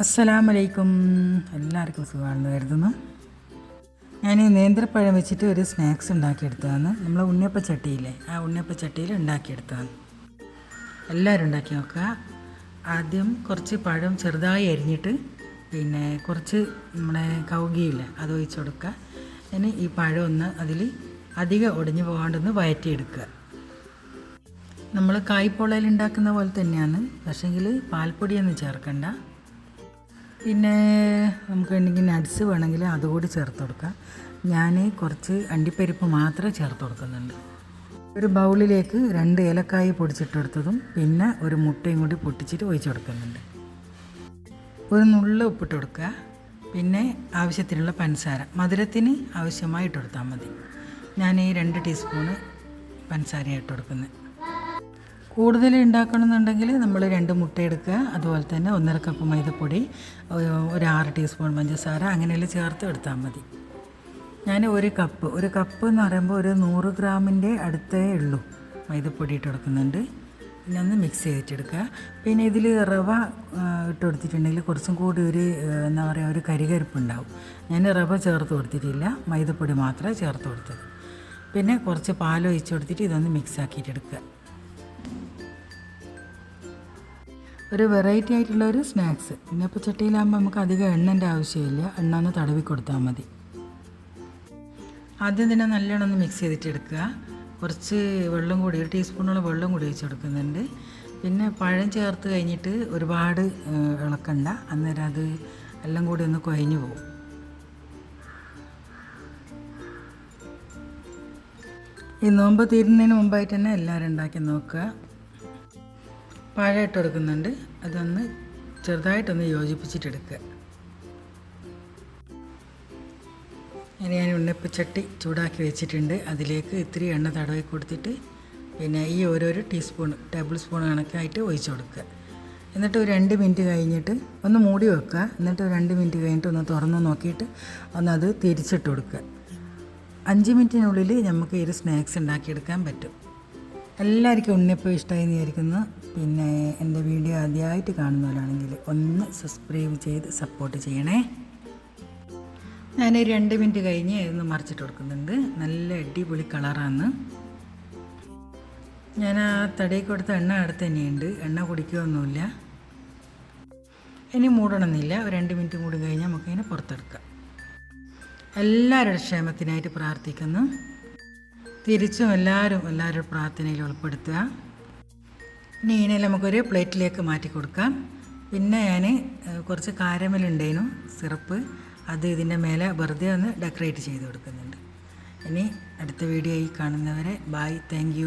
അസ്സലാമലൈക്കും. എല്ലാവർക്കും സുഖമാണെന്ന് കരുതുന്നു. ഞാൻ ഈ നേന്ത്രപ്പഴം വെച്ചിട്ട് ഒരു സ്നാക്സ് ഉണ്ടാക്കിയെടുത്തതാണ്. നമ്മളെ ഉണ്ണിയപ്പ ചട്ടിയില്ലേ ആ ഉണ്ണിയപ്പ ചട്ടിയിൽ ഉണ്ടാക്കിയെടുത്തതാണ്. എല്ലാവരും ഉണ്ടാക്കി നോക്കുക. ആദ്യം കുറച്ച് പഴം ചെറുതായി അരിഞ്ഞിട്ട് പിന്നെ കുറച്ച് നമ്മുടെ കൗകിയില്ല അത് ഒഴിച്ച് കൊടുക്കുക. ഇനി ഈ പഴം ഒന്ന് അതിൽ അധികം ഒടിഞ്ഞു പോകാണ്ടൊന്ന് വയറ്റിയെടുക്കുക. നമ്മൾ കായ്പൊളയിൽ ഉണ്ടാക്കുന്ന പോലെ തന്നെയാണ്. പക്ഷേങ്കിൽ പാൽപ്പൊടിയൊന്നും ചേർക്കണ്ട. പിന്നെ നമുക്ക് വേണമെങ്കിൽ നട്ട്സ് വേണമെങ്കിൽ അതുകൂടി ചേർത്ത് കൊടുക്കാം. ഞാൻ കുറച്ച് അണ്ടിപ്പരിപ്പ് മാത്രമേ ചേർത്ത് കൊടുക്കുന്നുണ്ട്. ഒരു ബൗളിലേക്ക് രണ്ട് ഏലക്കായ പൊടിച്ചിട്ടെടുത്തതും പിന്നെ ഒരു മുട്ടയും കൂടി പൊട്ടിച്ചിട്ട് ഒഴിച്ചു കൊടുക്കുന്നുണ്ട്. ഒരു നുള്ള ഉപ്പിട്ട് കൊടുക്കുക. പിന്നെ ആവശ്യത്തിനുള്ള പഞ്ചസാര. മധുരത്തിന് ആവശ്യമായിട്ട് കൊടുത്താൽ മതി. ഞാൻ ഈ രണ്ട് ടീസ്പൂണ് പഞ്ചസാര ഇട്ട് കൊടുക്കുന്നത്. കൂടുതൽ ഉണ്ടാക്കണമെന്നുണ്ടെങ്കിൽ നമ്മൾ രണ്ട് മുട്ട എടുക്കുക. അതുപോലെ തന്നെ ഒന്നര കപ്പ് മൈദപ്പൊടി ഒരു ആറ് ടീസ്പൂൺ പഞ്ചസാര അങ്ങനെയെല്ലാം ചേർത്ത് എടുത്താൽ മതി. ഞാൻ ഒരു കപ്പ് ഒരു കപ്പ് എന്ന് പറയുമ്പോൾ ഒരു നൂറ് ഗ്രാമിന്റെ അടുത്തേ ഉള്ളൂ മൈദപ്പൊടി ഇട്ട് കൊടുക്കുന്നുണ്ട്. പിന്നെ ഒന്ന് മിക്സ് ചെയ്തിട്ടെടുക്കുക. പിന്നെ ഇതിൽ റവ ഇട്ട് കൊടുത്തിട്ടുണ്ടെങ്കിൽ കുറച്ചും കൂടി ഒരു എന്താ പറയുക ഒരു കരികരിപ്പുണ്ടാവും ഞാൻ റവ ചേർത്ത് കൊടുത്തിട്ടില്ല. മൈദപ്പൊടി മാത്രമേ ചേർത്ത് കൊടുത്തത്. പിന്നെ കുറച്ച് പാൽ ഒഴിച്ച് കൊടുത്തിട്ട് ഇതൊന്ന് മിക്സ് ആക്കിയിട്ടെടുക്കുക. ഒരു വെറൈറ്റി ആയിട്ടുള്ള ഒരു സ്നാക്സ് ഇന്നിപ്പോൾ ചട്ടിയിലാകുമ്പോൾ നമുക്ക് അധികം എണ്ണന്റെ ആവശ്യമില്ല. എണ്ണ ഒന്ന് തടവി കൊടുത്താൽ മതി. ആദ്യം തന്നെ നല്ലോണം ഒന്ന് മിക്സ് ചെയ്തിട്ട് എടുക്കുക. കുറച്ച് വെള്ളം കൂടി ഒരു ടീസ്പൂണോളം വെള്ളം കൂടി ഒഴിച്ച് കൊടുക്കുന്നുണ്ട്. പിന്നെ പഴം ചേർത്ത് കഴിഞ്ഞിട്ട് ഒരുപാട് ഇളക്കണ്ട. അന്നേരം അത് എല്ലാം കൂടി ഒന്ന് കുഴഞ്ഞു പോകും. ഈ നോമ്പ് തീരുന്നതിന് മുമ്പായിട്ട് തന്നെ എല്ലാവരും ഉണ്ടാക്കി നോക്കുക. പഴം ഇട്ട് അതൊന്ന് ചെറുതായിട്ടൊന്ന് യോജിപ്പിച്ചിട്ടെടുക്കുക. ഇനി ഞാൻ ഉണ്ണിപ്പച്ചട്ടി ചൂടാക്കി വെച്ചിട്ടുണ്ട്. അതിലേക്ക് ഇത്തിരി എണ്ണ തടവി കൊടുത്തിട്ട് പിന്നെ ഈ ഓരോരോ ടീസ്പൂൺ ടേബിൾ സ്പൂൺ കണക്കായിട്ട് ഒഴിച്ചു കൊടുക്കുക. എന്നിട്ട് ഒരു രണ്ട് മിനിറ്റ് കഴിഞ്ഞിട്ട് ഒന്ന് മൂടി വെക്കുക. എന്നിട്ട് ഒരു രണ്ട് മിനിറ്റ് കഴിഞ്ഞിട്ട് ഒന്ന് തുറന്ന് നോക്കിയിട്ട് ഒന്ന് അത് തിരിച്ചിട്ട് കൊടുക്കുക. അഞ്ച് മിനിറ്റിനുള്ളിൽ നമുക്ക് ഈ ഒരു സ്നാക്സ് ഉണ്ടാക്കിയെടുക്കാൻ പറ്റും. എല്ലാവർക്കും ഉണ്ണിയപ്പം ഇഷ്ടമായി വിചാരിക്കുന്നു. പിന്നെ എന്റെ വീഡിയോ ആദ്യമായിട്ട് കാണുന്നവരാണെങ്കിൽ ഒന്ന് സബ്സ്ക്രൈബ് ചെയ്ത് സപ്പോർട്ട് ചെയ്യണേ. ഞാൻ രണ്ട് മിനിറ്റ് കഴിഞ്ഞ് ഇതൊന്ന് മറിച്ചിട്ട് കൊടുക്കുന്നുണ്ട്. നല്ല അടിപൊളി കളറാണ് ഞാൻ ആ തടയിൽ കൊടുത്ത എണ്ണ അടുത്ത് തന്നെയുണ്ട്. എണ്ണ കുടിക്കുകയൊന്നുമില്ല ഇനി മൂടണമെന്നില്ല. രണ്ട് മിനിറ്റ് കൂടി കഴിഞ്ഞാൽ നമുക്കതിനെ പുറത്തെടുക്കാം. എല്ലാവരുടെ ക്ഷേമത്തിനായിട്ട് പ്രാർത്ഥിക്കുന്നു. തിരിച്ചും എല്ലാവരും എല്ലാവരുടെ പ്രാർത്ഥനയിൽ ഉൾപ്പെടുത്തുക. ഇനി ഇതിനെ നമുക്കൊരു പ്ലേറ്റിലേക്ക് മാറ്റി കൊടുക്കാം. പിന്നെ ഞാൻ കുറച്ച് കാരമലുണ്ടേനു സിറപ്പ്. അത് ഇതിന്റെ മേലെ വെറുതെ ഒന്ന് ഡെക്കറേറ്റ് ചെയ്ത് കൊടുക്കുന്നുണ്ട്. ഇനി അടുത്ത വീഡിയോ ആയി കാണുന്നവരെ ബായ് താങ്ക്